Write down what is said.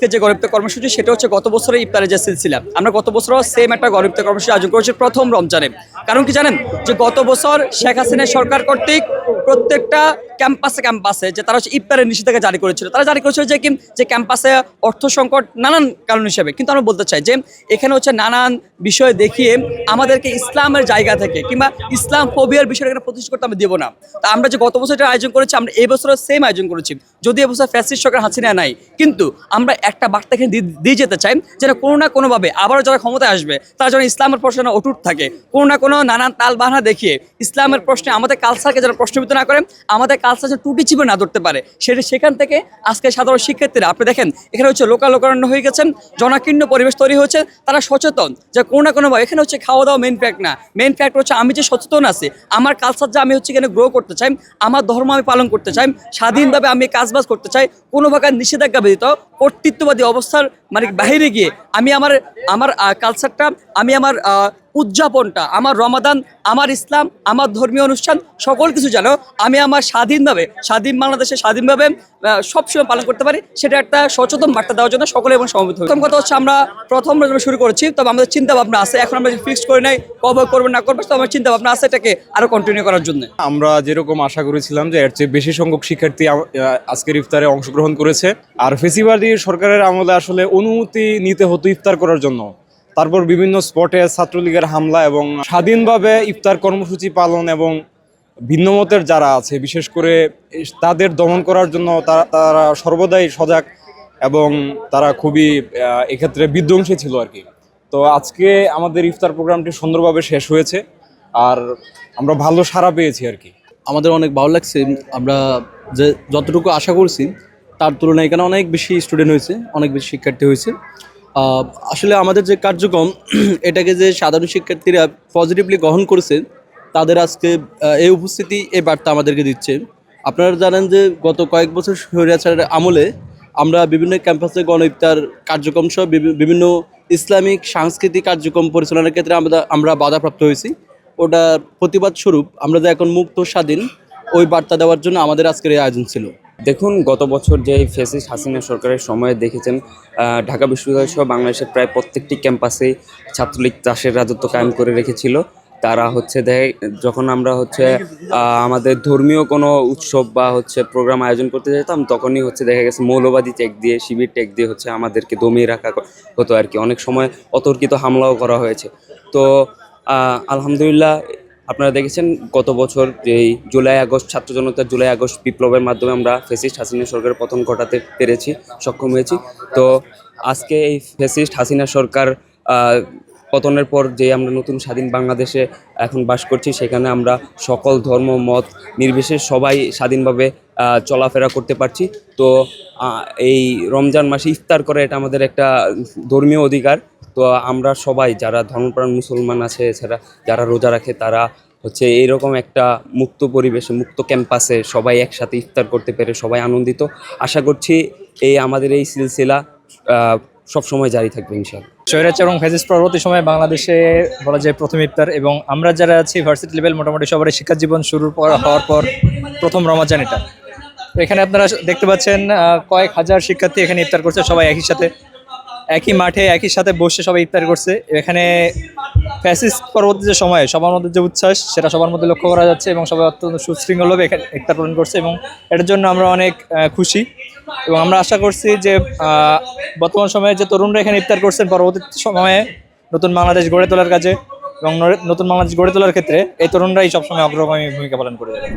আজকে যে গরিব কর্মসূচি, সেটা হচ্ছে গত বছরের ইফতারের যে সিলসিলা। আমরা গত বছরও সেম একটা গরিব কর্মসূচি আয়োজন করেছি প্রথম রমজানে। কারণ কি জানেন? যে গত বছর শেখ হাসিনার সরকার কর্তৃক প্রত্যেকটা ক্যাম্পাসে ক্যাম্পাসে যে তারা হচ্ছে ইফতারের নিষেধাজ্ঞা জারি করেছিল, তারা জারি করেছিল যে কি যে ক্যাম্পাসে অর্থ সংকট নানান কারণ হিসেবে। কিন্তু আমরা বলতে চাই যে এখানে হচ্ছে নানান বিষয় দেখিয়ে আমাদেরকে ইসলামের জায়গা থেকে কিংবা ইসলাম ফোবিয়ার বিষয়টা এখানে প্রতিষ্ঠা করতে আমরা দেবো না। তা আমরা যে গত বছর এটা আয়োজন করেছি, আমরা এই বছরও সেম আয়োজন করেছি। যদি এবছর ফ্যাসিস্ট সরকার হাসিনা নাই, কিন্তু আমরা একটা বার্তা এখানে দিয়ে- যেতে চাই যেন কোনো না কোনোভাবে আবারও যারা ক্ষমতায় আসবে, তারা যেন ইসলামের প্রশ্নে অটুট থাকে। কোনো না কোনো নানান তাল বাহানা দেখিয়ে ইসলামের প্রশ্নে আমাদের কালচারকে যেন প্রশ্নবিত না করে, আমাদের কালচার যেন টুটি চিপে না ধরতে পারে। সেটা সেখান থেকে আজকে সাধারণ শিক্ষার্থীরা, আপনি দেখেন, এখানে হচ্ছে লোকাল লোকারণ্য হয়ে গেছেন, জনাকীর্ণ পরিবেশ তৈরি হয়েছে, তারা সচেতন যে কোনো না কোনোভাবে, এখানে হচ্ছে খাওয়া দাওয়া মেন ফ্যাক্ট না। মেন ফ্যাক্ট হচ্ছে আমি যে সচেতন আছি, আমার কালচার যে আমি হচ্ছে এখানে গ্রো করতে চাই, আমার ধর্ম আমি পালন করতে চাই, স্বাধীনভাবে আমি কাজবাজ করতে চাই, কোনো প্রকার নিষেধাজ্ঞা ব্যতীত কর্তৃত্ববাদী অবস্থার মানে বাহিরে গিয়ে আমি আমার আমার কালচারটা আমি আমার উদযাপনটা, আমার রমাদান, আমার ইসলাম, আমার ধর্মীয় অনুষ্ঠান, সকল কিছু জানো আমি আমার স্বাধীনভাবে, স্বাধীন বাংলাদেশে স্বাধীনভাবে সবসময় পালন করতে পারি, সেটা একটা সচেতন বার্তা দেওয়ার জন্য সকলে এবং সমবেত প্রথম কথা হচ্ছে আমরা প্রথম শুরু করেছি, তবে আমাদের চিন্তা ভাবনা আছে, এখন আমরা ফিক্স করে নাই, কবে করব না করব তো আমার চিন্তা ভাবনা আছে এটাকে আরও কন্টিনিউ করার জন্য। আমরা যেরকম আশা করেছিলাম যে এর চেয়ে বেশি সংখ্যক শিক্ষার্থী আজকের ইফতারে অংশগ্রহণ করেছে, আর ফেসিবাদী সরকারের আমলে আসলে অনুমতি নিতে হতো ইফতার করার জন্য। তারপর বিভিন্ন স্পটে ছাত্রলীগের হামলা এবং স্বাধীনভাবে ইফতার কর্মসূচি পালন এবং ভিন্নমতের যারা আছে, বিশেষ করে তাদের দমন করার জন্য তারা তারা সর্বদাই সজাগ এবং তারা খুবই এক্ষেত্রে বিধ্বংসী ছিল আর কি। তো আজকে আমাদের ইফতার প্রোগ্রামটি সুন্দরভাবে শেষ হয়েছে আর আমরা ভালো সাড়া পেয়েছি আর কি। আমাদের অনেক ভালো লাগছে, আমরা যে যতটুকু আশা করছি, তার তুলনায় এখানে অনেক বেশি স্টুডেন্ট হয়েছে, অনেক বেশি শিক্ষার্থী হয়েছে। আসলে আমাদের যে কার্যক্রম, এটাকে যে সাধারণ শিক্ষার্থীরা পজিটিভলি গ্রহণ করেছে, তাদের আজকে এই উপস্থিতি, এই বার্তা আমাদেরকে দিচ্ছে। আপনারা জানেন যে গত কয়েক বছর স্বৈরাচারের আমলে আমরা বিভিন্ন ক্যাম্পাসে গণ ইফতার কার্যক্রম সহ বিভিন্ন ইসলামিক, সাংস্কৃতিক কার্যক্রম পরিচালনার ক্ষেত্রে আমরা আমরা বাধাপ্রাপ্ত হয়েছি। ওটা প্রতিবাদ স্বরূপ আমরা যে এখন মুক্ত স্বাধীন, ওই বার্তা দেওয়ার জন্য আমাদের আজকের এই আয়োজন ছিল। দেখুন, গত বছর যে ফেসিস হাসিনা সরকারের সময়ে দেখেছেন ঢাকা বিশ্ববিদ্যালয় সহ বাংলাদেশের প্রায় প্রত্যেকটি ক্যাম্পাসে ছাত্রলীগ চাষের রাজত্ব কায়েম করে রেখেছিল। তারা হচ্ছে দেখ, যখন আমরা হচ্ছে আমাদের ধর্মীয় কোনো উৎসব বা হচ্ছে প্রোগ্রাম আয়োজন করতে যেতাম, তখনই হচ্ছে দেখা গেছে মৌলবাদী টেক দিয়ে, শিবির টেক দিয়ে হচ্ছে আমাদেরকে দমিয়ে রাখা হতো আর কি। অনেক সময় অতর্কিত হামলাও করা হয়েছে। তো আলহামদুলিল্লাহ আপনারা দেখেছেন গত বছর এই জুলাই আগস্ট, ছাত্র জনতার জুলাই আগস্ট বিপ্লবের মাধ্যমে আমরা ফেসিস্ট হাসিনা সরকারের পতন ঘটাতে পেরেছি, সক্ষম হয়েছি। তো আজকে এই ফেসিস্ট হাসিনা সরকার পতনের পর যে আমরা নতুন স্বাধীন বাংলাদেশে এখন বাস করছি, সেখানে আমরা সকল ধর্ম, মত নির্বিশেষ সবাই স্বাধীনভাবে চলাফেরা করতে পারছি। তো এই রমজান মাসে ইফতার করা এটা আমাদের একটা ধর্মীয় অধিকার। তো আমরা সবাই যারা ধর্মপ্রাণ মুসলমান আছে, এছাড়া যারা রোজা রাখে, তারা হচ্ছে এইরকম একটা মুক্ত পরিবেশে, মুক্ত ক্যাম্পাসে সবাই একসাথে ইফতার করতে পেরে সবাই আনন্দিত। আশা করছি এই আমাদের এই সিলসিলা সবসময় জারি থাকবে ইনশাআল্লাহ। স্বৈরাচার এবং ফ্যাসিস্ট পরবর্তী সময়ে বাংলাদেশে বলা যায় প্রথম ইফতার এবং আমরা যারা আছি ভার্সিটি লেভেল মোটামুটি সবারই শিক্ষা জীবন পর, হওয়ার পর প্রথম রমাজান এটা। এখানে আপনারা দেখতে পাচ্ছেন কয়েক হাজার শিক্ষার্থী এখানে ইফতার করছে, সবাই একই সাথে। একই মাঠে, একই সাথে বসে সবাই ইফতার করছে। এখানে ফ্যাসিস্ট পরবর্তী যে সময়, সবার মধ্যে যে উচ্ছ্বাস, সেটা সবার মধ্যে লক্ষ্য করা যাচ্ছে এবং সবাই অত্যন্ত সুশৃঙ্খলভাবে এখানে ইফতার পালন করছে এবং এটার জন্য আমরা অনেক খুশি। এবং আমরা আশা করছি যে বর্তমান সময়ে যে তরুণরা এখানে ইফতার করছেন, পরবর্তী সময়ে নতুন বাংলাদেশ গড়ে তোলার কাজে এবং নতুন বাংলাদেশ গড়ে তোলার ক্ষেত্রে এই তরুণরাই সবসময় অগ্রগামী ভূমিকা পালন করে যাবে।